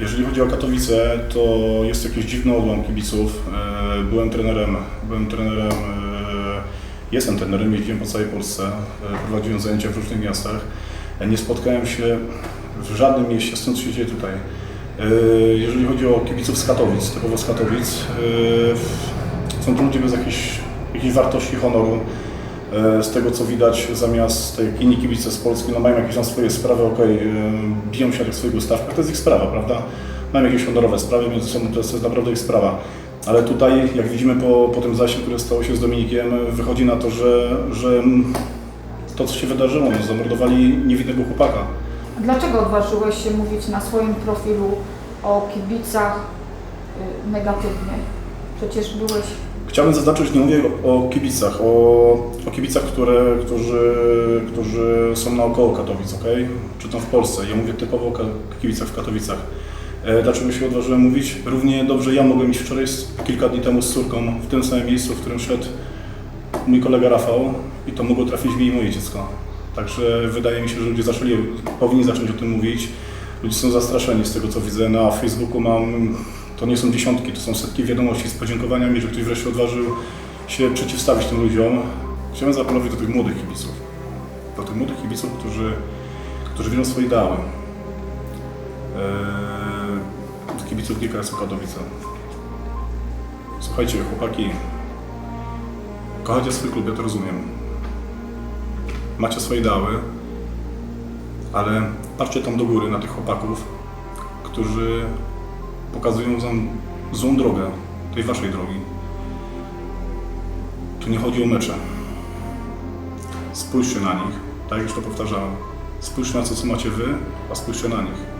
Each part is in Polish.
Jeżeli chodzi o Katowice, to jest jakiś dziwny odłam kibiców. E, Byłem trenerem, byłem trenerem, e, jestem trenerem, jeździłem po całej Polsce, e, prowadziłem zajęcia w różnych miastach. Nie spotkałem się w żadnym mieście co się dzieje tutaj. Jeżeli chodzi o kibiców z Katowic, typowo z Katowic, są to ludzie bez jakiejś, jakiejś wartości honoru. E, Z tego co widać, zamiast jak inni kibice z Polski, no mają jakieś tam swoje sprawy, okej, e, biją się na tych swoich ustawkach, to jest ich sprawa, prawda? Mają jakieś honorowe sprawy sobą, to jest, naprawdę ich sprawa. Ale tutaj, jak widzimy po, po tym zajściu, które stało się z Dominikiem, wychodzi na to, że, że to, co się wydarzyło, no, zamordowali niewinnego chłopaka. Dlaczego odważyłeś się mówić na swoim profilu o kibicach y, negatywnie? Przecież byłeś Chciałbym zaznaczyć, nie mówię o kibicach, o, o kibicach, które, którzy, którzy są naokoło Katowic, ok? Czy tam w Polsce. Ja mówię typowo o kibicach w Katowicach. E, Dlaczego się odważyłem mówić? Równie dobrze ja mogłem iść wczoraj, kilka dni temu z córką, w tym samym miejscu, w którym szedł mój kolega Rafał i to mogło trafić mi i moje dziecko. Także wydaje mi się, że ludzie zaczęli, powinni zacząć o tym mówić. Ludzie są zastraszeni z tego, co widzę. Na Facebooku mam, to nie są dziesiątki, to są setki wiadomości z podziękowaniami, że ktoś wreszcie odważył się przeciwstawić tym ludziom. Chciałem zaapelować do tych młodych kibiców. Do tych młodych kibiców, którzy, którzy wierzą swoje ideały. Eee, kibiców GKS-u Katowice. Słuchajcie, chłopaki, kochacie swój klub, ja to rozumiem. Macie swoje ideały, ale patrzcie tam do góry na tych chłopaków, którzy pokazują wam złą drogę tej waszej drogi. Tu nie chodzi o mecze. Spójrzcie na nich, tak jak już to powtarzałem. Spójrzcie na to, co macie wy, a spójrzcie na nich.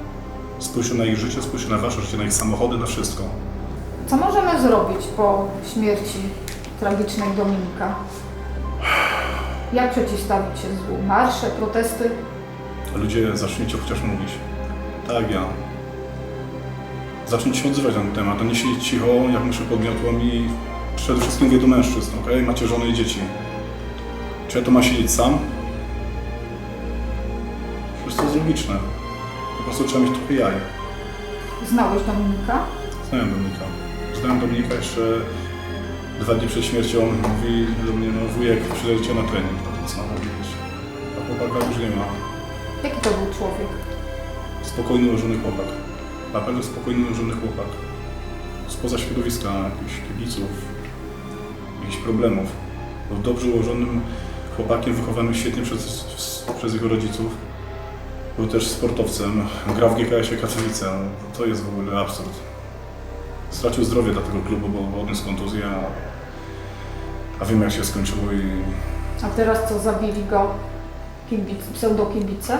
Spójrzcie na ich życie, spójrzcie na wasze życie, na ich samochody, na wszystko. Co możemy zrobić po śmierci tragicznej Dominika? Jak przeciwstawić się złu? Marsze, protesty? Ludzie zacznijcie chociaż mówić. Tak ja. Zacznijcie się odzywać na ten temat, a nie siedzieć cicho, jak muszę podmiotłom i przede wszystkim do mężczyzn, ok? Macie żony i dzieci. Czy ja to ma siedzieć sam? Przecież to jest logiczne. Po prostu trzeba mieć trochę jaj. Znałeś Dominika? Znałem Dominika. Znałem Dominika jeszcze dwa dni przed śmiercią. Mówi do mnie, no wujek, przyleciał na trening. No to co mam powiedzieć? A chłopaka już nie ma. Jaki to był człowiek? Spokojny, ułożony chłopak. Naprawdę spokojny, ułożony chłopak. Spoza środowiska jakichś kibiców, jakichś problemów. Był dobrze ułożonym chłopakiem, wychowanym świetnie przez, przez jego rodziców. Był też sportowcem, grał w GKS-ie Katowice. To jest w ogóle absurd. Stracił zdrowie dla tego klubu, bo odniósł kontuzję, a, a wiem jak się skończyło i A teraz co, zabili go kibic, pseudokibice?